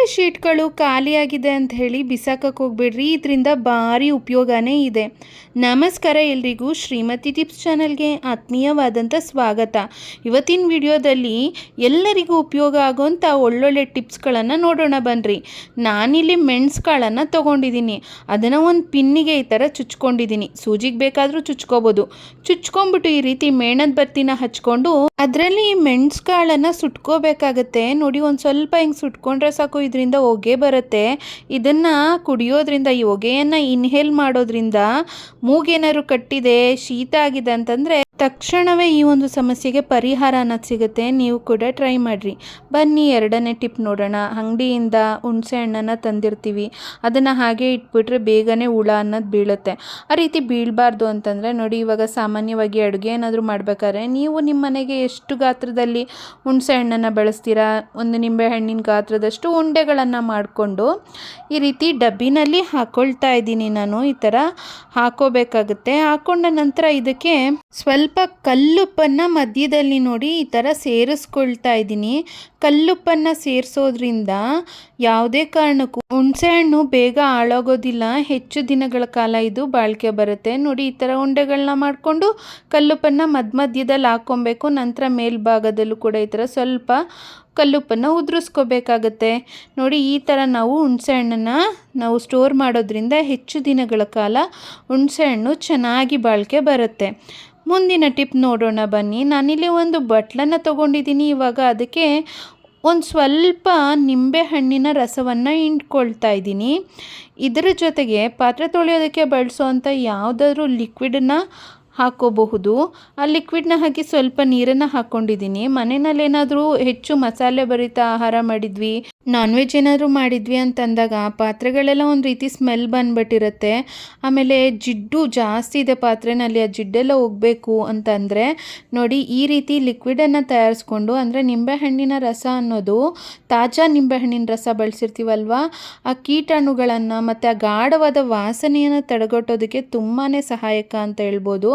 ಕೊಬ್ಬರಿ ಶೀಟ್ಗಳು ಖಾಲಿಯಾಗಿದೆ ಅಂತ ಹೇಳಿ ಬಿಸಾಕಕ್ಕೆ ಹೋಗ್ಬೇಡ್ರಿ. ಇದರಿಂದ ಭಾರಿ ಉಪಯೋಗನೇ ಇದೆ. ನಮಸ್ಕಾರ ಎಲ್ರಿಗೂ. ಶ್ರೀಮತಿ ಟಿಪ್ಸ್ ಚಾನಲ್ಗೆ ಆತ್ಮೀಯವಾದಂಥ ಸ್ವಾಗತ. ಇವತ್ತಿನ ವಿಡಿಯೋದಲ್ಲಿ ಎಲ್ಲರಿಗೂ ಉಪಯೋಗ ಆಗೋಂಥ ಒಳ್ಳೊಳ್ಳೆ ಟಿಪ್ಸ್ಗಳನ್ನು ನೋಡೋಣ ಬನ್ನಿರಿ ನಾನಿಲ್ಲಿ ಮೆಣ್ಸುಗಳನ್ನು ತೊಗೊಂಡಿದ್ದೀನಿ. ಅದನ್ನು ಒಂದು ಪಿನ್ನಿಗೆ ಈ ಥರ ಚುಚ್ಕೊಂಡಿದ್ದೀನಿ. ಸೂಜಿಗೆ ಬೇಕಾದರೂ ಚುಚ್ಕೋಬೋದು. ಚುಚ್ಕೊಂಬಿಟ್ಟು ಈ ರೀತಿ ಮೇಣದ ಬತ್ತಿನ ಹಚ್ಕೊಂಡು ಅದರಲ್ಲಿ ಮೆಣ್ಸುಗಳನ್ನು ಸುಟ್ಕೋಬೇಕಾಗತ್ತೆ. ನೋಡಿ ಒಂದು ಸ್ವಲ್ಪ ಹಿಂಗೆ ಸುಟ್ಕೊಂಡ್ರೆ ಸಾಕು. ಇದರಿಂದ ಹೊಗೆ ಬರುತ್ತೆ. ಇದನ್ನು ಕುಡಿಯೋದ್ರಿಂದ ಈ ಹೊಗೆಯನ್ನು ಇನ್ಹೇಲ್ ಮಾಡೋದ್ರಿಂದ ಮೂಗೇನಾದ್ರು ಕಟ್ಟಿದೆ ಶೀತ ಆಗಿದೆ ಅಂತಂದರೆ ತಕ್ಷಣವೇ ಈ ಒಂದು ಸಮಸ್ಯೆಗೆ ಪರಿಹಾರ ಅನ್ನೋದು ಸಿಗುತ್ತೆ. ನೀವು ಕೂಡ ಟ್ರೈ ಮಾಡಿರಿ. ಬನ್ನಿ, ಎರಡನೇ ಟಿಪ್ ನೋಡೋಣ. ಅಂಗಡಿಯಿಂದ ಹುಣಸೆ ಹಣ್ಣನ್ನು ತಂದಿರ್ತೀವಿ. ಅದನ್ನು ಹಾಗೆ ಇಟ್ಬಿಟ್ರೆ ಬೇಗನೆ ಹುಳ ಅನ್ನೋದು ಬೀಳುತ್ತೆ. ಆ ರೀತಿ ಬೀಳಬಾರ್ದು ಅಂತಂದರೆ ನೋಡಿ, ಇವಾಗ ಸಾಮಾನ್ಯವಾಗಿ ಅಡುಗೆ ಏನಾದರೂ ಮಾಡಬೇಕಾದ್ರೆ ನೀವು ನಿಮ್ಮ ಮನೆಗೆ ಎಷ್ಟು ಗಾತ್ರದಲ್ಲಿ ಹುಣಸೆ ಹಣ್ಣನ್ನು ಬಳಸ್ತೀರಾ? ಒಂದು ನಿಂಬೆ ಹಣ್ಣಿನ ಗಾತ್ರದಷ್ಟು ಉಂಡೆಗಳನ್ನು ಮಾಡಿಕೊಂಡು ಈ ರೀತಿ ಡಬ್ಬಿನಲ್ಲಿ ಹಾಕ್ಕೊಳ್ತಾ ಇದ್ದೀನಿ ನಾನು. ಈ ಥರ ಹಾಕೋಬೇಕಾಗುತ್ತೆ. ಹಾಕೊಂಡ ನಂತರ ಇದಕ್ಕೆ ಸ್ವಲ್ಪ ಕಲ್ಲುಪ್ಪನ್ನು ಮಧ್ಯದಲ್ಲಿ ನೋಡಿ ಈ ಥರ ಸೇರಿಸ್ಕೊಳ್ತಾ ಇದ್ದೀನಿ. ಕಲ್ಲುಪ್ಪನ್ನು ಸೇರಿಸೋದ್ರಿಂದ ಯಾವುದೇ ಕಾರಣಕ್ಕೂ ಹುಣಸೆಹಣ್ಣು ಬೇಗ ಹಾಳಾಗೋದಿಲ್ಲ. ಹೆಚ್ಚು ದಿನಗಳ ಕಾಲ ಇದು ಬಾಳಿಕೆ ಬರುತ್ತೆ. ನೋಡಿ ಈ ಥರ ಉಂಡೆಗಳನ್ನ ಮಾಡಿಕೊಂಡು ಕಲ್ಲುಪ್ಪನ್ನು ಮಧ್ಯ ಮಧ್ಯದಲ್ಲಿ ಹಾಕ್ಕೊಬೇಕು. ನಂತರ ಮೇಲ್ಭಾಗದಲ್ಲೂ ಕೂಡ ಈ ಥರ ಸ್ವಲ್ಪ ಕಲ್ಲುಪ್ಪನ್ನು ಉದುರಿಸ್ಕೋಬೇಕಾಗತ್ತೆ. ನೋಡಿ ಈ ಥರ ನಾವು ಹುಣಸೆ ಹಣ್ಣನ್ನು ನಾವು ಸ್ಟೋರ್ ಮಾಡೋದ್ರಿಂದ ಹೆಚ್ಚು ದಿನಗಳ ಕಾಲ ಹುಣಸೆಹಣ್ಣು ಚೆನ್ನಾಗಿ ಬಾಳಿಕೆ ಬರುತ್ತೆ. ಮುಂದಿನ ಟಿಪ್ ನೋಡೋಣ ಬನ್ನಿ. ನಾನಿಲ್ಲಿ ಒಂದು ಬಟ್ಲನ್ನು ತೊಗೊಂಡಿದ್ದೀನಿ. ಇವಾಗ ಅದಕ್ಕೆ ಒಂದು ಸ್ವಲ್ಪ ನಿಂಬೆ ಹಣ್ಣಿನ ರಸವನ್ನು ಇಂಟ್ಕೊಳ್ತಾ ಇದ್ದೀನಿ. ಇದರ ಜೊತೆಗೆ ಪಾತ್ರೆ ತೊಳೆಯೋದಕ್ಕೆ ಬಳಸೋವಂಥ ಯಾವುದಾದ್ರೂ ಲಿಕ್ವಿಡನ್ನು ಹಾಕೋಬಹುದು. ಆ ಲಿಕ್ವಿಡ್ನ ಹಾಕಿ ಸ್ವಲ್ಪ ನೀರನ್ನು ಹಾಕ್ಕೊಂಡಿದ್ದೀನಿ ಮನೆಯಲ್ಲಿ ಏನಾದರೂ ಹೆಚ್ಚು ಮಸಾಲೆ ಭರಿತ ಆಹಾರ ಮಾಡಿದ್ವಿ ನಾನ್ ವೆಜ್ ಏನಾದರೂ ಮಾಡಿದ್ವಿ ಅಂತಂದಾಗ ಪಾತ್ರೆಗಳೆಲ್ಲ ಒಂದು ರೀತಿ ಸ್ಮೆಲ್ ಬಂದ್ಬಿಟ್ಟಿರುತ್ತೆ. ಆಮೇಲೆ ಜಿಡ್ಡು ಜಾಸ್ತಿ ಇದೆ ಪಾತ್ರೆನಲ್ಲಿ, ಆ ಜಿಡ್ಡೆಲ್ಲ ಹೋಗಬೇಕು ಅಂತಂದರೆ ನೋಡಿ ಈ ರೀತಿ ಲಿಕ್ವಿಡನ್ನು ತಯಾರಿಸ್ಕೊಂಡು, ಅಂದರೆ ನಿಂಬೆಹಣ್ಣಿನ ರಸ ಅನ್ನೋದು ತಾಜಾ ನಿಂಬೆಹಣ್ಣಿನ ರಸ ಬಳಸಿರ್ತೀವಲ್ವ? ಆ ಕೀಟಾಣುಗಳನ್ನು ಮತ್ತು ಆ ಗಾಢವಾದ ವಾಸನೆಯನ್ನು ತಡೆಗಟ್ಟೋದಕ್ಕೆ ತುಂಬಾ ಸಹಾಯಕ ಅಂತ ಹೇಳ್ಬೋದು.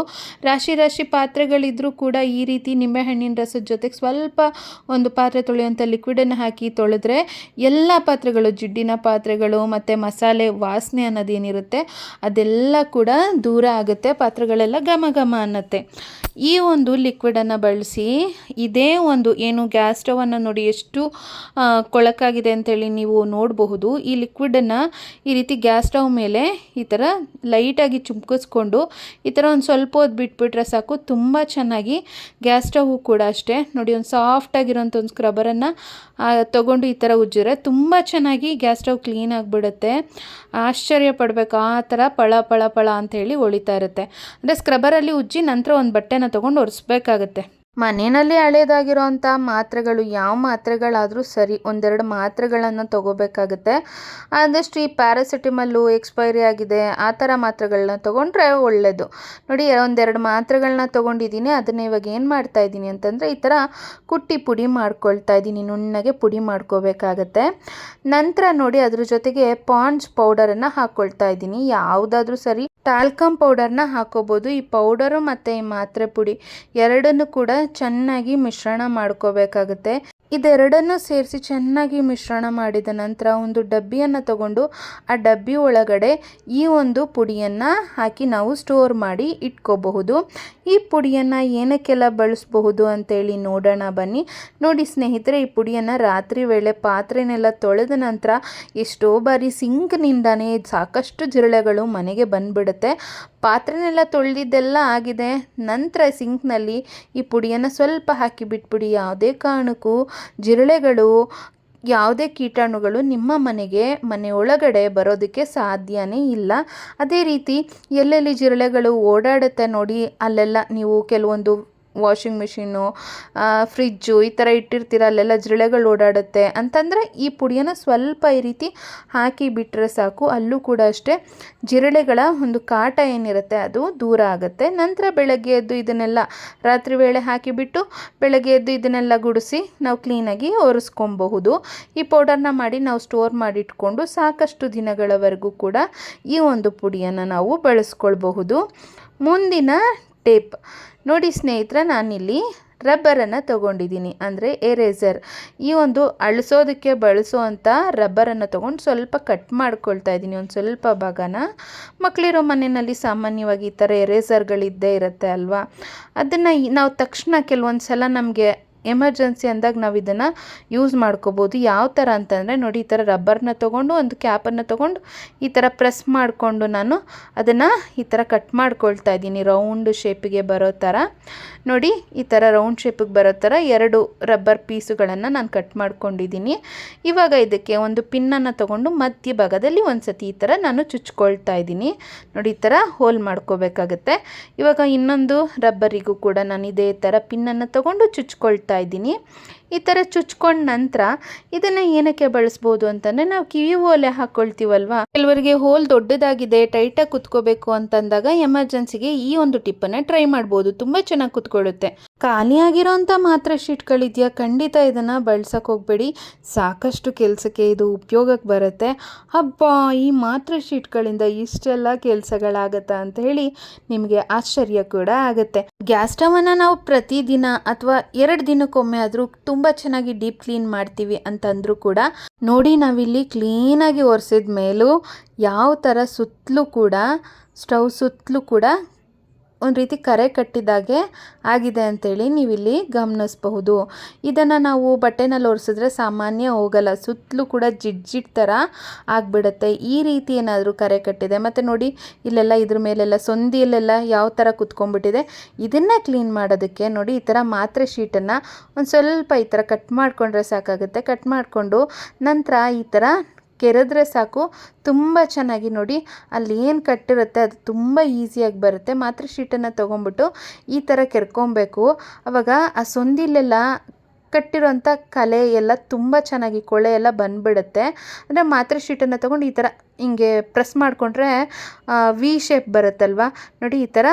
ರಾಶಿ ರಾಶಿ ಪಾತ್ರೆಗಳಿದ್ರೂ ಕೂಡ ಈ ರೀತಿ ನಿಂಬೆಹಣ್ಣಿನ ರಸದ ಜೊತೆಗೆ ಸ್ವಲ್ಪ ಒಂದು ಪಾತ್ರೆ ತೊಳೆಯುವಂಥ ಲಿಕ್ವಿಡನ್ನು ಹಾಕಿ ತೊಳೆದ್ರೆ ಎಲ್ಲ ಪಾತ್ರೆಗಳು, ಜಿಡ್ಡಿನ ಪಾತ್ರೆಗಳು ಮತ್ತು ಮಸಾಲೆ ವಾಸನೆ ಅನ್ನೋದೇನಿರುತ್ತೆ, ಅದೆಲ್ಲ ಕೂಡ ದೂರ ಆಗುತ್ತೆ, ಪಾತ್ರೆಗಳೆಲ್ಲ ಘಮ ಘಮ ಅನ್ನತ್ತೆ. ಈ ಒಂದು ಲಿಕ್ವಿಡನ್ನು ಬಳಸಿ ಇದೇ ಒಂದು ಏನು ಗ್ಯಾಸ್ ಸ್ಟವನ್ನು ನೋಡಿ ಎಷ್ಟು ಕೊಳಕಾಗಿದೆ ಅಂತೇಳಿ ನೀವು ನೋಡಬಹುದು. ಈ ಲಿಕ್ವಿಡನ್ನು ಈ ರೀತಿ ಗ್ಯಾಸ್ ಸ್ಟವ್ ಮೇಲೆ ಈ ಥರ ಲೈಟಾಗಿ ಚುಮ್ಕಿಸ್ಕೊಂಡು ಈ ಥರ ಒಂದು ಸ್ವಲ್ಪ ಹೊತ್ತು ಬಿಟ್ಬಿಟ್ರೆ ಸಾಕು, ತುಂಬ ಚೆನ್ನಾಗಿ ಗ್ಯಾಸ್ ಸ್ಟವ್ ಕೂಡ ಅಷ್ಟೇ. ನೋಡಿ, ಒಂದು ಸಾಫ್ಟಾಗಿರೋಂಥ ಒಂದು ಸ್ಕ್ರಬ್ಬರನ್ನು ತೊಗೊಂಡು ಈ ಥರ ಉಜ್ಜಿದ್ರೆ ತುಂಬ ಚೆನ್ನಾಗಿ ಗ್ಯಾಸ್ ಸ್ಟವ್ ಕ್ಲೀನ್ ಆಗಿಬಿಡುತ್ತೆ. ಆಶ್ಚರ್ಯ ಪಡಬೇಕು, ಆ ಥರ ಪಳ ಪಳ ಪಳ ಅಂತ ಹೇಳಿ ಹೊಳಿತಾ ಇರುತ್ತೆ. ಅಂದರೆ ಸ್ಕ್ರಬ್ಬರಲ್ಲಿ ಉಜ್ಜಿ ನಂತರ ಒಂದು ಬಟ್ಟೆನ ತೊಗೊಂಡು ಒರೆಸ್ಬೇಕಾಗತ್ತೆ. ಮನೆಯಲ್ಲಿ ಹಳೇದಾಗಿರೋಂಥ ಮಾತ್ರೆಗಳು ಯಾವ ಮಾತ್ರೆಗಳಾದರೂ ಸರಿ ಒಂದೆರಡು ಮಾತ್ರೆಗಳನ್ನು ತೊಗೋಬೇಕಾಗುತ್ತೆ. ಆದಷ್ಟು ಈ ಪ್ಯಾರಾಸಿಟಮಲ್ಲು ಎಕ್ಸ್ಪೈರಿ ಆಗಿದೆ, ಆ ಥರ ಮಾತ್ರೆಗಳನ್ನ ತೊಗೊಂಡ್ರೆ ಒಳ್ಳೆಯದು ನೋಡಿ, ಒಂದೆರಡು ಮಾತ್ರೆಗಳನ್ನ ತೊಗೊಂಡಿದ್ದೀನಿ, ಅದನ್ನ ಇವಾಗ ಏನು ಮಾಡ್ತಾ ಇದ್ದೀನಿ ಅಂತಂದರೆ ಈ ಥರ ಕುಟ್ಟಿ ಪುಡಿ ಮಾಡ್ಕೊಳ್ತಾ ಇದ್ದೀನಿ, ನುಣ್ಣಗೆ ಪುಡಿ ಮಾಡ್ಕೋಬೇಕಾಗತ್ತೆ. ನಂತರ ನೋಡಿ, ಅದ್ರ ಜೊತೆಗೆ ಪಾಂಡ್ಸ್ ಪೌಡರನ್ನು ಹಾಕ್ಕೊಳ್ತಾ ಇದ್ದೀನಿ. ಯಾವುದಾದ್ರೂ ಸರಿ ಟಾಲ್ಕಮ್ ಪೌಡರ್ನ ಹಾಕೋಬೋದು. ಈ ಪೌಡರು ಮತ್ತು ಈ ಮಾತ್ರೆ ಪುಡಿ ಎರಡನ್ನೂ ಕೂಡ ಚೆನ್ನಾಗಿ ಮಿಶ್ರಣ ಮಾಡ್ಕೋಬೇಕಾಗುತ್ತೆ. ಇದೆರಡನ್ನು ಸೇರಿಸಿ ಚೆನ್ನಾಗಿ ಮಿಶ್ರಣ ಮಾಡಿದ ನಂತರ ಒಂದು ಡಬ್ಬಿಯನ್ನು ತಗೊಂಡು ಆ ಡಬ್ಬಿ ಒಳಗಡೆ ಈ ಒಂದು ಪುಡಿಯನ್ನು ಹಾಕಿ ನಾವು ಸ್ಟೋರ್ ಮಾಡಿ ಇಟ್ಕೋಬಹುದು. ಈ ಪುಡಿಯನ್ನು ಏನಕ್ಕೆಲ್ಲ ಬಳಸಬಹುದು ಅಂತೇಳಿ ನೋಡೋಣ ಬನ್ನಿ. ನೋಡಿ ಸ್ನೇಹಿತರೆ, ಈ ಪುಡಿಯನ್ನು ರಾತ್ರಿ ವೇಳೆ ಪಾತ್ರೆನೆಲ್ಲ ತೊಳೆದ ನಂತರ ಎಷ್ಟೋ ಬಾರಿ ಸಿಂಕ್ನಿಂದನೇ ಸಾಕಷ್ಟು ಜಿರಳೆಗಳು ಮನೆಗೆ ಬಂದುಬಿಡುತ್ತೆ. ಪಾತ್ರೆನೆಲ್ಲ ತೊಳೆದಿದ್ದೆಲ್ಲ ಆಗಿದೆ. ನಂತರ ಸಿಂಕ್ನಲ್ಲಿ ಈ ಪುಡಿಯನ್ನು ಸ್ವಲ್ಪ ಹಾಕಿ ಬಿಟ್ಬಿಡಿ. ಯಾವುದೇ ಕಾರಣಕ್ಕೂ ಜಿರಳೆಗಳು, ಯಾವುದೇ ಕೀಟಾಣುಗಳು ನಿಮ್ಮ ಮನೆಗೆ ಮನೆ ಒಳಗಡೆ ಬರೋದಕ್ಕೆ ಸಾಧ್ಯನೇ ಇಲ್ಲ. ಅದೇ ರೀತಿ, ಎಲ್ಲೆಲ್ಲಿ ಜಿರಳೆಗಳು ಓಡಾಡುತ್ತೆ ನೋಡಿ, ಅಲ್ಲೆಲ್ಲ ನೀವು ಕೆಲವೊಂದು ವಾಷಿಂಗ್ ಮಿಷಿನ್ನು ಫ್ರಿಜ್ಜು ಈ ಥರ ಇಟ್ಟಿರ್ತೀರ, ಅಲ್ಲೆಲ್ಲ ಜಿರಳೆಗಳು ಓಡಾಡುತ್ತೆ ಅಂತಂದರೆ ಈ ಪುಡಿಯನ್ನು ಸ್ವಲ್ಪ ಈ ರೀತಿ ಹಾಕಿ ಬಿಟ್ಟರೆ ಸಾಕು. ಅಲ್ಲೂ ಕೂಡ ಅಷ್ಟೇ ಜಿರಳೆಗಳ ಒಂದು ಕಾಟ ಏನಿರುತ್ತೆ ಅದು ದೂರ ಆಗುತ್ತೆ. ನಂತರ ಬೆಳಗ್ಗೆ ಎದ್ದು ಇದನ್ನೆಲ್ಲ ರಾತ್ರಿ ವೇಳೆ ಹಾಕಿಬಿಟ್ಟು ಬೆಳಗ್ಗೆ ಎದ್ದು ಇದನ್ನೆಲ್ಲ ಗುಡಿಸಿ ನಾವು ಕ್ಲೀನಾಗಿ ಒರೆಸ್ಕೊಬಹುದು. ಈ ಪೌಡರ್ನ ಮಾಡಿ ನಾವು ಸ್ಟೋರ್ ಮಾಡಿಟ್ಕೊಂಡು ಸಾಕಷ್ಟು ದಿನಗಳವರೆಗೂ ಕೂಡ ಈ ಒಂದು ಪುಡಿಯನ್ನು ನಾವು ಬಳಸ್ಕೊಳ್ಬಹುದು. ಮುಂದಿನ ಟೇಪ್. ನೋಡಿ ಸ್ನೇಹಿತರೆ, ನಾನಿಲ್ಲಿ ರಬ್ಬರನ್ನು ತಗೊಂಡಿದ್ದೀನಿ. ಅಂದರೆ ಎರೇಸರ್ ಈ ಒಂದು ಅಳಿಸೋದಕ್ಕೆ ಬಳಸುವಂಥ ರಬ್ಬರನ್ನು ತೊಗೊಂಡು ಸ್ವಲ್ಪ ಕಟ್ ಮಾಡ್ಕೊಳ್ತಾ ಇದ್ದೀನಿ. ಒಂದು ಸ್ವಲ್ಪ ಭಾಗನ. ಮಕ್ಕಳಿರೋ ಮನೆಯಲ್ಲಿ ಸಾಮಾನ್ಯವಾಗಿ ಈ ಥರ ಎರೇಸರ್ಗಳಿದ್ದೇ ಇರುತ್ತೆ ಅಲ್ವಾ? ಅದನ್ನು ನಾವು ತಕ್ಷಣ ಕೆಲವೊಂದು ಸಲ ನಮಗೆ ಎಮರ್ಜೆನ್ಸಿ ಅಂದಾಗ ನಾವು ಇದನ್ನು ಯೂಸ್ ಮಾಡ್ಕೋಬೋದು. ಯಾವ ಥರ ಅಂತಂದರೆ ನೋಡಿ, ಈ ಥರ ರಬ್ಬರ್ನ ತೊಗೊಂಡು, ಒಂದು ಕ್ಯಾಪನ್ನು ತೊಗೊಂಡು, ಈ ಥರ ಪ್ರೆಸ್ ಮಾಡಿಕೊಂಡು ನಾನು ಅದನ್ನು ಈ ಥರ ಕಟ್ ಮಾಡ್ಕೊಳ್ತಾ ಇದ್ದೀನಿ. ರೌಂಡ್ ಶೇಪಿಗೆ ಬರೋ ಥರ ನೋಡಿ, ಈ ಥರ ರೌಂಡ್ ಶೇಪಿಗೆ ಬರೋ ಥರ ಎರಡು ರಬ್ಬರ್ ಪೀಸುಗಳನ್ನು ನಾನು ಕಟ್ ಮಾಡ್ಕೊಂಡಿದ್ದೀನಿ. ಇವಾಗ ಇದಕ್ಕೆ ಒಂದು ಪಿನ್ನನ್ನು ತೊಗೊಂಡು ಮಧ್ಯ ಭಾಗದಲ್ಲಿ ಒಂದು ಸತಿ ಈ ಥರ ನಾನು ಚುಚ್ಕೊಳ್ತಾ ಇದ್ದೀನಿ. ನೋಡಿ, ಈ ಥರ ಹೋಲ್ ಮಾಡ್ಕೋಬೇಕಾಗತ್ತೆ. ಇವಾಗ ಇನ್ನೊಂದು ರಬ್ಬರಿಗೂ ಕೂಡ ನಾನು ಇದೇ ಥರ ಪಿನ್ನನ್ನು ತೊಗೊಂಡು ಚುಚ್ಕೊಳ್ತಾ ಇದ್ದೀನಿ. ಈ ಥರ ಚುಚ್ಕೊಂಡ ನಂತರ ಇದನ್ನು ಏನಕ್ಕೆ ಬಳಸ್ಬೋದು ಅಂತಂದರೆ ನಾವು ಕಿವಿ ಓಲೆ ಹಾಕ್ಕೊಳ್ತೀವಲ್ವಾ ಕೆಲವರಿಗೆ ಹೋಲ್ ದೊಡ್ಡದಾಗಿದೆ ಟೈಟಾಗಿ ಕುತ್ಕೋಬೇಕು ಅಂತಂದಾಗ ಎಮರ್ಜೆನ್ಸಿಗೆ ಈ ಒಂದು ಟಿಪ್ಪನ್ನು ಟ್ರೈ ಮಾಡ್ಬೋದು. ತುಂಬ ಚೆನ್ನಾಗಿ ಕುತ್ಕೊಳ್ಳುತ್ತೆ. ಖಾಲಿಯಾಗಿರೋಂಥ ಮಾತ್ರ ಶೀಟ್ಗಳಿದೆಯಾ? ಖಂಡಿತ ಇದನ್ನು ಬಳಸಕ್ಕೆ ಹೋಗಬೇಡಿ. ಸಾಕಷ್ಟು ಕೆಲಸಕ್ಕೆ ಇದು ಉಪಯೋಗಕ್ಕೆ ಬರುತ್ತೆ. ಹಬ್ಬ, ಈ ಮಾತ್ರ ಶೀಟ್ಗಳಿಂದ ಇಷ್ಟೆಲ್ಲ ಕೆಲಸಗಳಾಗತ್ತಾ ಅಂತ ಹೇಳಿ ನಿಮಗೆ ಆಶ್ಚರ್ಯ ಕೂಡ ಆಗುತ್ತೆ. ಗ್ಯಾಸ್ ಸ್ಟವನ್ನು ನಾವು ಪ್ರತಿದಿನ ಅಥವಾ ಎರಡು ದಿನಕ್ಕೊಮ್ಮೆ ಆದರೂ ತುಂಬ ಚೆನ್ನಾಗಿ ಡೀಪ್ ಕ್ಲೀನ್ ಮಾಡ್ತೀವಿ ಅಂತಂದರೂ ಕೂಡ ನೋಡಿ ನಾವಿಲ್ಲಿ ಕ್ಲೀನಾಗಿ ಒರೆಸಿದ ಮೇಲೂ ಯಾವ ಥರ ಸುತ್ತಲೂ ಕೂಡ, ಸ್ಟವ್ ಸುತ್ತಲೂ ಕೂಡ ಒಂದು ರೀತಿ ಕರೆ ಕಟ್ಟಿದಾಗೆ ಆಗಿದೆ ಅಂತೇಳಿ ನೀವಿಲ್ಲಿ ಗಮನಿಸಬಹುದು. ಇದನ್ನು ನಾವು ಬಟ್ಟೆನಲ್ಲಿ ಒರೆಸಿದ್ರೆ ಸಾಮಾನ್ಯ ಹೋಗಲ್ಲ, ಸುತ್ತಲೂ ಕೂಡ ಜಿಡ್ಜಿಡ್ ಜಿಡ್ ಥರ ಆಗಿಬಿಡುತ್ತೆ. ಈ ರೀತಿ ಏನಾದರೂ ಕರೆ ಕಟ್ಟಿದೆ. ಮತ್ತು ನೋಡಿ, ಇಲ್ಲೆಲ್ಲ ಇದ್ರ ಮೇಲೆಲ್ಲ ಸೊಂದಿಯಲ್ಲೆಲ್ಲ ಯಾವ ಥರ ಕುತ್ಕೊಂಡ್ಬಿಟ್ಟಿದೆ. ಇದನ್ನು ಕ್ಲೀನ್ ಮಾಡೋದಕ್ಕೆ ನೋಡಿ, ಈ ಥರ ಮಾತ್ರೆ ಶೀಟನ್ನು ಒಂದು ಸ್ವಲ್ಪ ಈ ಥರ ಕಟ್ ಮಾಡಿಕೊಂಡ್ರೆ ಸಾಕಾಗುತ್ತೆ. ಕಟ್ ಮಾಡಿಕೊಂಡು ನಂತರ ಈ ಥರ ಕೆರೆದ್ರೆ ಸಾಕು. ತುಂಬ ಚೆನ್ನಾಗಿ ನೋಡಿ. ಅಲ್ಲಿ ಏನು ಕಟ್ಟಿರುತ್ತೆ ಅದು ತುಂಬ ಈಸಿಯಾಗಿ ಬರುತ್ತೆ. ಮಾತ್ರೆ ಶೀಟನ್ನು ತೊಗೊಂಬಿಟ್ಟು ಈ ಥರ ಕೆರ್ಕೊಬೇಕು. ಆವಾಗ ಆ ಸೊಂದಿಲೆಲ್ಲ ಕಟ್ಟಿರೋಂಥ ಕಲೆ ಎಲ್ಲ ತುಂಬ ಚೆನ್ನಾಗಿ ಕೊಳೆ ಎಲ್ಲ ಬಂದ್ಬಿಡುತ್ತೆ. ಅಂದರೆ ಮಾತ್ರೆ ಶೀಟನ್ನು ತೊಗೊಂಡು ಈ ಥರ ಹಿಂಗೆ ಪ್ರೆಸ್ ಮಾಡಿಕೊಂಡ್ರೆ ವಿ ಶೇಪ್ ಬರುತ್ತಲ್ವ? ನೋಡಿ ಈ ಥರ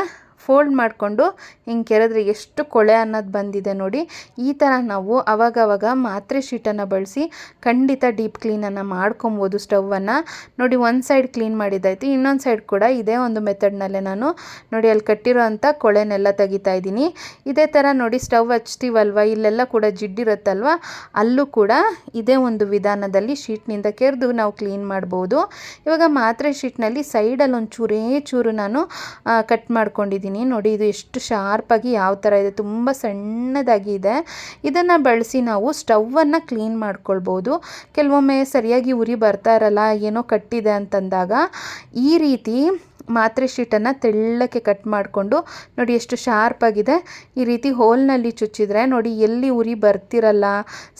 ಫೋಲ್ಡ್ ಮಾಡಿಕೊಂಡು ಹಿಂಗೆ ಕೆರೆದ್ರೆ ಎಷ್ಟು ಕೊಳೆ ಅನ್ನೋದು ಬಂದಿದೆ ನೋಡಿ. ಈ ಥರ ನಾವು ಅವಾಗವಾಗ ಮಾತ್ರೆ ಶೀಟನ್ನು ಬಳಸಿ ಖಂಡಿತ ಡೀಪ್ ಕ್ಲೀನನ್ನು ಮಾಡ್ಕೊಬೋದು ಸ್ಟವನ್ನು ನೋಡಿ ಒಂದು ಸೈಡ್ ಕ್ಲೀನ್ ಮಾಡಿದ್ದಾಯ್ತು, ಇನ್ನೊಂದು ಸೈಡ್ ಕೂಡ ಇದೇ ಒಂದು ಮೆಥಡ್ನಲ್ಲೇ ನಾನು ನೋಡಿ ಅಲ್ಲಿ ಕಟ್ಟಿರೋ ಅಂಥ ಕೊಳೆನೆಲ್ಲ ತೆಗಿತಾ ಇದ್ದೀನಿ. ಇದೇ ಥರ ನೋಡಿ ಸ್ಟವ್ ಹಚ್ತೀವಲ್ವ, ಇಲ್ಲೆಲ್ಲ ಕೂಡ ಜಿಡ್ಡಿರುತ್ತಲ್ವ ಅಲ್ಲೂ ಕೂಡ ಇದೇ ಒಂದು ವಿಧಾನದಲ್ಲಿ ಶೀಟ್ನಿಂದ ಕೆರೆದು ನಾವು ಕ್ಲೀನ್ ಮಾಡ್ಬೋದು. ಇವಾಗ ಮಾತ್ರೆ ಶೀಟ್ನಲ್ಲಿ ಸೈಡಲ್ಲಿ ಒಂದು ಚೂರೇ ಚೂರು ನಾನು ಕಟ್ ಮಾಡ್ಕೊಂಡಿದ್ದೀನಿ. ನೋಡಿ, ಇದು ಎಷ್ಟು ಶಾರ್ಪಾಗಿ ಯಾವ ಥರ ಇದೆ. ತುಂಬ ಸಣ್ಣದಾಗಿ ಇದೆ ಇದನ್ನು ಬಳಸಿ ನಾವು ಸ್ಟವನ್ನು ಕ್ಲೀನ್ ಮಾಡ್ಕೊಳ್ಬೋದು. ಕೆಲವೊಮ್ಮೆ ಸರಿಯಾಗಿ ಉರಿ ಬರ್ತಾ ಇರಲ್ಲ, ಏನೋ ಕಟ್ಟಿದೆ ಅಂತಂದಾಗ ಈ ರೀತಿ ಮಾತ್ರೆ ಶೀಟನ್ನು ತೆಳ್ಳಕ್ಕೆ ಕಟ್ ಮಾಡಿಕೊಂಡು ನೋಡಿ ಎಷ್ಟು ಶಾರ್ಪಾಗಿದೆ ಈ ರೀತಿ ಹೋಲ್ನಲ್ಲಿ ಚುಚ್ಚಿದ್ರೆ ನೋಡಿ ಎಲ್ಲಿ ಉರಿ ಬರ್ತಿರಲ್ಲ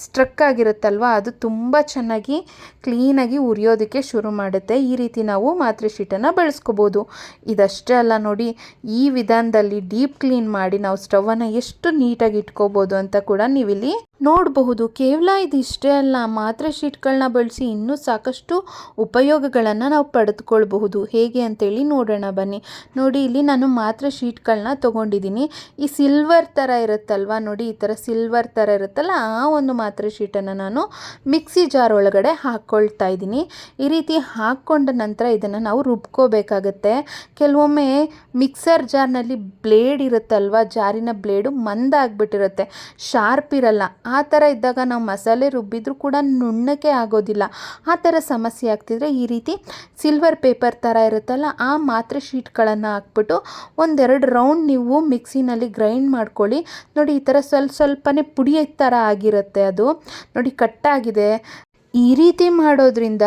ಸ್ಟ್ರಕ್ ಆಗಿರುತ್ತಲ್ವ, ಅದು ತುಂಬ ಚೆನ್ನಾಗಿ ಕ್ಲೀನಾಗಿ ಉರಿಯೋದಕ್ಕೆ ಶುರು ಮಾಡುತ್ತೆ. ಈ ರೀತಿ ನಾವು ಮಾತ್ರೆ ಶೀಟನ್ನು ಬಳಸ್ಕೋಬೋದು. ಇದಷ್ಟೇ ಅಲ್ಲ ನೋಡಿ, ಈ ವಿಧಾನದಲ್ಲಿ ಡೀಪ್ ಕ್ಲೀನ್ ಮಾಡಿ ನಾವು ಸ್ಟವನ್ನು ಎಷ್ಟು ನೀಟಾಗಿ ಇಟ್ಕೋಬೋದು ಅಂತ ಕೂಡ ನೀವಿಲ್ಲಿ ನೋಡಬಹುದು. ಕೇವಲ ಇದಿಷ್ಟೇ ಅಲ್ಲ, ಮಾತ್ರೆ ಶೀಟ್ಗಳನ್ನ ಬಳಸಿ ಇನ್ನೂ ಸಾಕಷ್ಟು ಉಪಯೋಗಗಳನ್ನು ನಾವು ಪಡೆದುಕೊಳ್ಬಹುದು. ಹೇಗೆ ಅಂತೇಳಿ ನೋಡೋಣ ಬನ್ನಿ. ನೋಡಿ, ಇಲ್ಲಿ ನಾನು ಮಾತ್ರ ಶೀಟ್ಗಳನ್ನ ತೊಗೊಂಡಿದ್ದೀನಿ. ಈ ಸಿಲ್ವರ್ ಥರ ಇರುತ್ತಲ್ವ? ನೋಡಿ, ಈ ಥರ ಸಿಲ್ವರ್ ಥರ ಇರುತ್ತಲ್ಲ, ಆ ಒಂದು ಮಾತ್ರ ಶೀಟನ್ನು ನಾನು ಮಿಕ್ಸಿ ಜಾರ್ ಒಳಗಡೆ ಹಾಕ್ಕೊಳ್ತಾ ಇದ್ದೀನಿ. ಈ ರೀತಿ ಹಾಕ್ಕೊಂಡ ನಂತರ ಇದನ್ನು ನಾವು ರುಬ್ಕೋಬೇಕಾಗತ್ತೆ. ಕೆಲವೊಮ್ಮೆ ಮಿಕ್ಸರ್ ಜಾರ್ನಲ್ಲಿ ಬ್ಲೇಡ್ ಇರುತ್ತಲ್ವ? ಜಾರಿನ ಬ್ಲೇಡು ಮಂದಾಗ್ಬಿಟ್ಟಿರುತ್ತೆ. ಶಾರ್ಪ್ ಇರಲ್ಲ. ಆ ಥರ ಇದ್ದಾಗ ನಾವು ಮಸಾಲೆ ರುಬ್ಬಿದ್ರೂ ಕೂಡ ನುಣ್ಣಕ್ಕೆ ಆಗೋದಿಲ್ಲ. ಆ ಥರ ಸಮಸ್ಯೆ ಆಗ್ತಿದ್ರೆ ಈ ರೀತಿ ಸಿಲ್ವರ್ ಪೇಪರ್ ಥರ ಇರುತ್ತಲ್ಲ, ಆ ಮಾತ್ರೆ ಶೀಟ್ಗಳನ್ನು ಹಾಕ್ಬಿಟ್ಟು ಒಂದೆರಡು ರೌಂಡ್ ನೀವು ಮಿಕ್ಸಿನಲ್ಲಿ ಗ್ರೈಂಡ್ ಮಾಡ್ಕೊಳ್ಳಿ. ನೋಡಿ, ಈ ಥರ ಸ್ವಲ್ಪ ಸ್ವಲ್ಪನೇ ಪುಡಿ ಥರ ಆಗಿರುತ್ತೆ ಅದು. ನೋಡಿ, ಕಟ್ಟಾಗಿದೆ. ಈ ರೀತಿ ಮಾಡೋದ್ರಿಂದ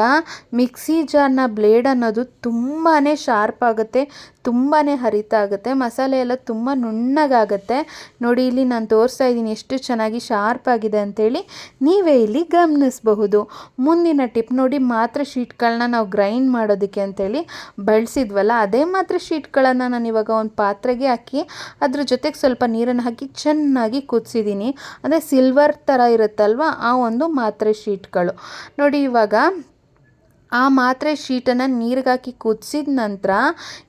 ಮಿಕ್ಸಿ ಜಾರ್ನ ಬ್ಲೇಡ್ ಅನ್ನೋದು ತುಂಬಾ ಶಾರ್ಪ್ ಆಗುತ್ತೆ. ತುಂಬಾ ಹರಿತಾ ಆಗುತ್ತೆ ಮಸಾಲೆ ಎಲ್ಲ ತುಂಬ ನುಣ್ಣಗಾಗುತ್ತೆ. ನೋಡಿ, ಇಲ್ಲಿ ನಾನು ತೋರಿಸ್ತಾ ಇದ್ದೀನಿ ಎಷ್ಟು ಚೆನ್ನಾಗಿ ಶಾರ್ಪ್ ಆಗಿದೆ ಅಂತೇಳಿ. ನೀವೇ ಇಲ್ಲಿ ಗಮನಿಸಬಹುದು. ಮುಂದಿನ ಟಿಪ್ ನೋಡಿ, ಮಾತ್ರ ಶೀಟ್ಗಳನ್ನ ನಾವು ಗ್ರೈಂಡ್ ಮಾಡೋದಕ್ಕೆ ಅಂತೇಳಿ ಬಳಸಿದ್ವಲ್ಲ, ಅದೇ ಮಾತ್ರ ಶೀಟ್ಗಳನ್ನು ನಾನು ಇವಾಗ ಒಂದು ಪಾತ್ರೆಗೆ ಹಾಕಿ, ಅದ್ರ ಜೊತೆಗೆ ಸ್ವಲ್ಪ ನೀರನ್ನು ಹಾಕಿ ಚೆನ್ನಾಗಿ ಕುದಿಸಿದ್ದೀನಿ. ಅಂದರೆ ಸಿಲ್ವರ್ ಥರ ಇರುತ್ತಲ್ವ, ಆ ಒಂದು ಮಾತ್ರೆ ಶೀಟ್ಗಳು. ನೋಡಿ, ಇವಾಗ ಆ ಮಾತ್ರೆ ಶೀಟನ್ನು ನೀರಿಗಾಕಿ ಕುದಿಸಿದ ನಂತರ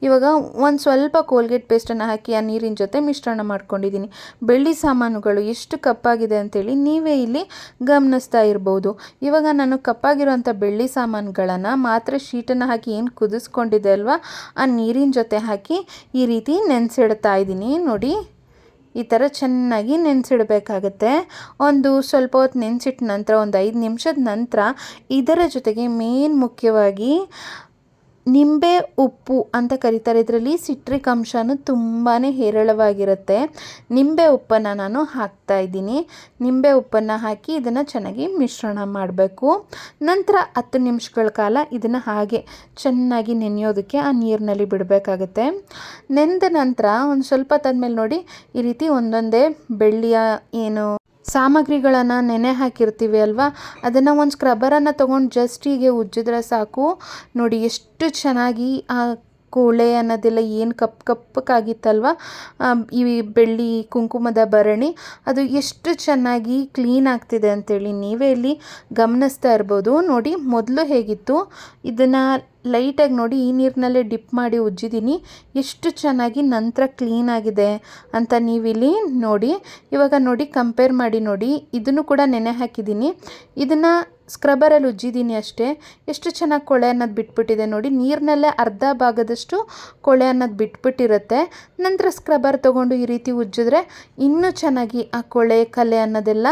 ಇವಾಗ ಒಂದು ಸ್ವಲ್ಪ ಕೋಲ್ಗೇಟ್ ಪೇಸ್ಟನ್ನು ಹಾಕಿ ಆ ನೀರಿನ ಜೊತೆ ಮಿಶ್ರಣ ಮಾಡ್ಕೊಂಡಿದ್ದೀನಿ. ಬೆಳ್ಳಿ ಸಾಮಾನುಗಳು ಎಷ್ಟು ಕಪ್ಪಾಗಿದೆ ಅಂತೇಳಿ ನೀವೇ ಇಲ್ಲಿ ಗಮನಿಸ್ತಾ ಇರ್ಬೋದು. ಇವಾಗ ನಾನು ಕಪ್ಪಾಗಿರುವಂಥ ಬೆಳ್ಳಿ ಸಾಮಾನುಗಳನ್ನು ಮಾತ್ರೆ ಶೀಟನ್ನು ಹಾಕಿ ಏನು ಕುದಿಸ್ಕೊಂಡಿದೆ ಅಲ್ವಾ? ಆ ನೀರಿನ ಜೊತೆ ಹಾಕಿ ಈ ರೀತಿ ನೆನೆಸಿಡ್ತಾ ಇದ್ದೀನಿ. ನೋಡಿ. ಈ ಥರ ಚೆನ್ನಾಗಿ ನೆನೆಸಿಡಬೇಕಾಗತ್ತೆ. ಒಂದು ಸ್ವಲ್ಪ ಹೊತ್ತು ನೆನೆಸಿಟ್ಟ ನಂತರ, ಒಂದು ಐದು ನಿಮಿಷದ ನಂತರ ಇದರ ಜೊತೆಗೆ ಮೇನ್ ಮುಖ್ಯವಾಗಿ ನಿಂಬೆ ಉಪ್ಪು ಅಂತ ಕರೀತಾರೆ. ಇದರಲ್ಲಿ ಸಿಟ್ರಿಕ್ ಅಂಶನೂ ತುಂಬಾ ಹೇರಳವಾಗಿರುತ್ತೆ. ನಿಂಬೆ ಉಪ್ಪನ್ನು ನಾನು ಹಾಕ್ತಾ ಇದ್ದೀನಿ. ನಿಂಬೆ ಉಪ್ಪನ್ನು ಹಾಕಿ ಇದನ್ನು ಚೆನ್ನಾಗಿ ಮಿಶ್ರಣ ಮಾಡಬೇಕು. ನಂತರ ಹತ್ತು ನಿಮಿಷಗಳ ಕಾಲ ಇದನ್ನು ಹಾಗೆ ಚೆನ್ನಾಗಿ ನೆನೆಯೋದಕ್ಕೆ ಆ ನೀರಿನಲ್ಲಿ ಬಿಡಬೇಕಾಗತ್ತೆ. ನೆಂದ ನಂತರ ಒಂದು ಸ್ವಲ್ಪ ಹೊತ್ತಾದ್ಮೇಲೆ ನೋಡಿ ಈ ರೀತಿ ಒಂದೊಂದೇ ಬೆಳ್ಳಿಯ ಏನು ಸಾಮಗ್ರಿಗಳನ್ನು ನೆನೆ ಹಾಕಿರ್ತೀವಿ ಅಲ್ವಾ? ಅದನ್ನು ಒಂದು ಸ್ಕ್ರಬ್ಬರನ್ನು ತೊಗೊಂಡು ಜಸ್ಟ್ ಹೀಗೆ ಉಜ್ಜಿದ್ರೆ ಸಾಕು. ನೋಡಿ ಎಷ್ಟು ಚೆನ್ನಾಗಿ ಆ ಕೋಳೆ ಅನ್ನೋದೆಲ್ಲ ಏನು ಕಪ್ಪು ಕಪ್ಪಕ್ಕಾಗಿತ್ತಲ್ವ ಈ ಬೆಳ್ಳಿ ಕುಂಕುಮದ ಭರಣಿ, ಅದು ಎಷ್ಟು ಚೆನ್ನಾಗಿ ಕ್ಲೀನ್ ಆಗ್ತಿದೆ ಅಂತೇಳಿ ನೀವೇ ಇಲ್ಲಿ ಗಮನಿಸ್ತಾ ಇರ್ಬೋದು. ನೋಡಿ, ಮೊದಲು ಹೇಗಿತ್ತು? ಇದನ್ನು ಲೈಟಾಗಿ ನೋಡಿ, ಈ ನೀರಿನಲ್ಲೇ ಡಿಪ್ ಮಾಡಿ ಉಜ್ಜಿದ್ದೀನಿ ಎಷ್ಟು ಚೆನ್ನಾಗಿ ನಂತರ ಕ್ಲೀನ್ ಆಗಿದೆ ಅಂತ ನೀವಿಲ್ಲಿ ನೋಡಿ. ಇವಾಗ ನೋಡಿ, ಕಂಪೇರ್ ಮಾಡಿ ನೋಡಿ. ಇದನ್ನು ಕೂಡ ನೆನೆ ಹಾಕಿದ್ದೀನಿ ಇದನ್ನು ಸ್ಕ್ರಬ್ಬರಲ್ಲಿ ಉಜ್ಜಿದ್ದೀನಿ ಅಷ್ಟೇ. ಎಷ್ಟು ಚೆನ್ನಾಗಿ ಕೊಳೆ ಅನ್ನೋದು ಬಿಟ್ಬಿಟ್ಟಿದೆ ನೋಡಿ. ನೀರಿನಲ್ಲೇ ಅರ್ಧ ಭಾಗದಷ್ಟು ಕೊಳೆ ಅನ್ನೋದು ಬಿಟ್ಬಿಟ್ಟಿರುತ್ತೆ. ನಂತರ ಸ್ಕ್ರಬರ್ ತೊಗೊಂಡು ಈ ರೀತಿ ಉಜ್ಜಿದ್ರೆ ಇನ್ನೂ ಚೆನ್ನಾಗಿ ಆ ಕೊಳೆ, ಕಲೆ ಅನ್ನೋದೆಲ್ಲ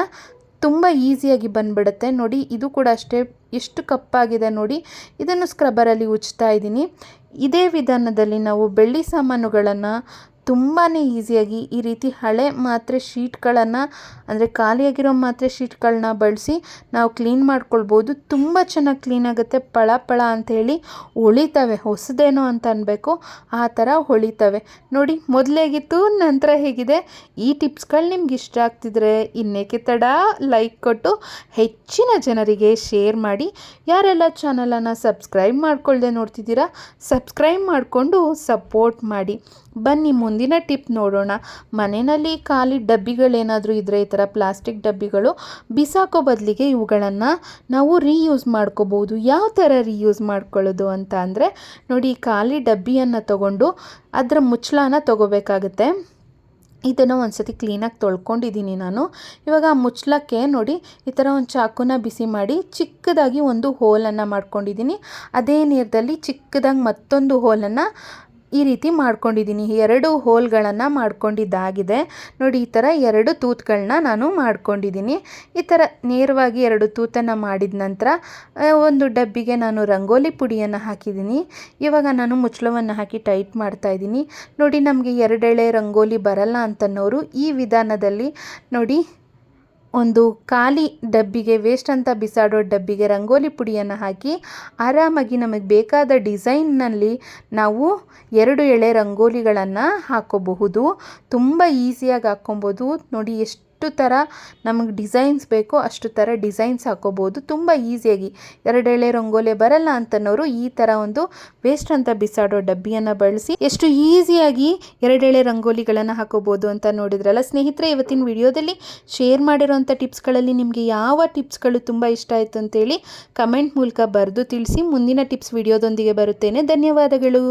ತುಂಬ ಈಸಿಯಾಗಿ ಬಂದ್ಬಿಡುತ್ತೆ. ನೋಡಿ, ಇದು ಕೂಡ ಅಷ್ಟೇ. ಎಷ್ಟು ಕಪ್ಪಾಗಿದೆ ನೋಡಿ. ಇದನ್ನು ಸ್ಕ್ರಬ್ಬರಲ್ಲಿ ಉಜ್ತಾ ಇದ್ದೀನಿ. ಇದೇ ವಿಧಾನದಲ್ಲಿ ನಾವು ಬೆಳ್ಳಿ ಸಾಮಾನುಗಳನ್ನು ತುಂಬಾ ಈಸಿಯಾಗಿ ಈ ರೀತಿ ಹಳೆ ಮಾತ್ರೆ ಶೀಟ್ಗಳನ್ನು, ಅಂದರೆ ಖಾಲಿಯಾಗಿರೋ ಮಾತ್ರೆ ಶೀಟ್ಗಳನ್ನ ಬಳಸಿ ನಾವು ಕ್ಲೀನ್ ಮಾಡ್ಕೊಳ್ಬೋದು. ತುಂಬ ಚೆನ್ನಾಗಿ ಕ್ಲೀನ್ ಆಗುತ್ತೆ. ಪಳ ಪಳ ಅಂಥೇಳಿ ಉಳಿತವೆ ಹೊಸದೇನೋ ಅಂತ ಅನ್ಬೇಕು. ಆ ಥರ ಹೊಳಿತವೆ. ನೋಡಿ ಮೊದಲೇಗಿತ್ತು ನಂತರ ಹೇಗಿದೆ? ಈ ಟಿಪ್ಸ್ಗಳು ನಿಮ್ಗೆ ಇಷ್ಟ ಆಗ್ತಿದ್ರೆ ಇನ್ನೇಕೆ ತಡ? ಲೈಕ್ ಕೊಟ್ಟು ಹೆಚ್ಚಿನ ಜನರಿಗೆ ಶೇರ್ ಮಾಡಿ. ಯಾರೆಲ್ಲ ಚಾನಲನ್ನು ಸಬ್ಸ್ಕ್ರೈಬ್ ಮಾಡ್ಕೊಳ್ಳದೆ ನೋಡ್ತಿದ್ದೀರಾ, ಸಬ್ಸ್ಕ್ರೈಬ್ ಮಾಡಿಕೊಂಡು ಸಪೋರ್ಟ್ ಮಾಡಿ. ಬನ್ನಿ, ಮುಂದಿನ ಟಿಪ್ ನೋಡೋಣ. ಮನೆಯಲ್ಲಿ ಖಾಲಿ ಡಬ್ಬಿಗಳೇನಾದರೂ ಇದ್ದರೆ ಈ ಥರ ಪ್ಲಾಸ್ಟಿಕ್ ಡಬ್ಬಿಗಳು ಬಿಸಾಕೋ ಬದಲಿಗೆ ಇವುಗಳನ್ನು ನಾವು ರೀಯೂಸ್ ಮಾಡ್ಕೋಬೋದು. ಯಾವ ಥರ ರೀಯೂಸ್ ಮಾಡ್ಕೊಳ್ಳೋದು ಅಂತ ಅಂದರೆ, ನೋಡಿ ಖಾಲಿ ಡಬ್ಬಿಯನ್ನು ತಗೊಂಡು ಅದರ ಮುಚ್ಚಳನ ತಗೋಬೇಕಾಗುತ್ತೆ. ಇದನ್ನು ಒಂದು ಸತಿ ಕ್ಲೀನಾಗಿ ತೊಳ್ಕೊಂಡಿದ್ದೀನಿ ನಾನು. ಇವಾಗ ಆ ಮುಚ್ಚಳಕ್ಕೆ ನೋಡಿ ಈ ಥರ ಒಂದು ಚಾಕುನ ಬಿಸಿ ಮಾಡಿ ಚಿಕ್ಕದಾಗಿ ಒಂದು ಹೋಲನ್ನು ಮಾಡ್ಕೊಂಡಿದ್ದೀನಿ. ಅದೇ ನೀರದಲ್ಲಿ ಚಿಕ್ಕದಾಗಿ ಮತ್ತೊಂದು ಹೋಲನ್ನು ಈ ರೀತಿ ಮಾಡ್ಕೊಂಡಿದ್ದೀನಿ. ಎರಡು ಹೋಲ್ಗಳನ್ನು ಮಾಡ್ಕೊಂಡಿದ್ದಾಗಿದೆ. ನೋಡಿ, ಈ ಥರ ಎರಡು ತೂತ್ಗಳನ್ನ ನಾನು ಮಾಡ್ಕೊಂಡಿದ್ದೀನಿ. ಈ ಥರ ನೇರವಾಗಿ ಎರಡು ತೂತನ್ನು ಮಾಡಿದ ನಂತರ ಒಂದು ಡಬ್ಬಿಗೆ ನಾನು ರಂಗೋಲಿ ಪುಡಿಯನ್ನು ಹಾಕಿದ್ದೀನಿ. ಇವಾಗ ನಾನು ಮುಚ್ಚಳವನ್ನು ಹಾಕಿ ಟೈಟ್ ಮಾಡ್ತಾ ಇದ್ದೀನಿ. ನೋಡಿ, ನಮಗೆ ಎರಡೆಳೆ ರಂಗೋಲಿ ಬರಲ್ಲ ಅಂತನ್ನೋರು ಈ ವಿಧಾನದಲ್ಲಿ ನೋಡಿ ಒಂದು ಖಾಲಿ ಡಬ್ಬಿಗೆ ವೇಸ್ಟ್ ಅಂತ ಬಿಸಾಡೋ ಡಬ್ಬಿಗೆ ರಂಗೋಲಿ ಪುಡಿಯನ್ನು ಹಾಕಿ ಆರಾಮಾಗಿ ನಮಗೆ ಬೇಕಾದ ಡಿಸೈನ್ನಲ್ಲಿ ನಾವು ಎರಡು ಎಳೆ ರಂಗೋಲಿಗಳನ್ನು ಹಾಕೋಬಹುದು. ತುಂಬ ಈಸಿಯಾಗಿ ಹಾಕ್ಕೊಬೋದು. ನೋಡಿ ಎಷ್ಟು ಥರ ನಮಗೆ ಡಿಸೈನ್ಸ್ ಬೇಕೋ ಅಷ್ಟು ಥರ ಡಿಸೈನ್ಸ್ ಹಾಕೋಬೋದು. ತುಂಬ ಈಸಿಯಾಗಿ ಎರಡೆಳೆ ರಂಗೋಲಿ ಬರಲ್ಲ ಅಂತನೋರು ಈ ಥರ ಒಂದು ವೇಸ್ಟ್ ಅಂತ ಬಿಸಾಡೋ ಡಬ್ಬಿಯನ್ನು ಬಳಸಿ ಎಷ್ಟು ಈಸಿಯಾಗಿ ಎರಡೆಳೆ ರಂಗೋಲಿಗಳನ್ನು ಹಾಕೋಬೋದು ಅಂತ ನೋಡಿದ್ರಲ್ಲ. ಸ್ನೇಹಿತರೆ, ಇವತ್ತಿನ ವಿಡಿಯೋದಲ್ಲಿ ಶೇರ್ ಮಾಡಿರೋಂಥ ಟಿಪ್ಸ್ಗಳಲ್ಲಿ ನಿಮಗೆ ಯಾವ ಟಿಪ್ಸ್ಗಳು ತುಂಬ ಇಷ್ಟ ಆಯಿತು ಅಂತೇಳಿ ಕಮೆಂಟ್ ಮೂಲಕ ಬರೆದು ತಿಳಿಸಿ ಮುಂದಿನ ಟಿಪ್ಸ್ ವಿಡಿಯೋದೊಂದಿಗೆ ಬರುತ್ತೇನೆ. ಧನ್ಯವಾದಗಳು.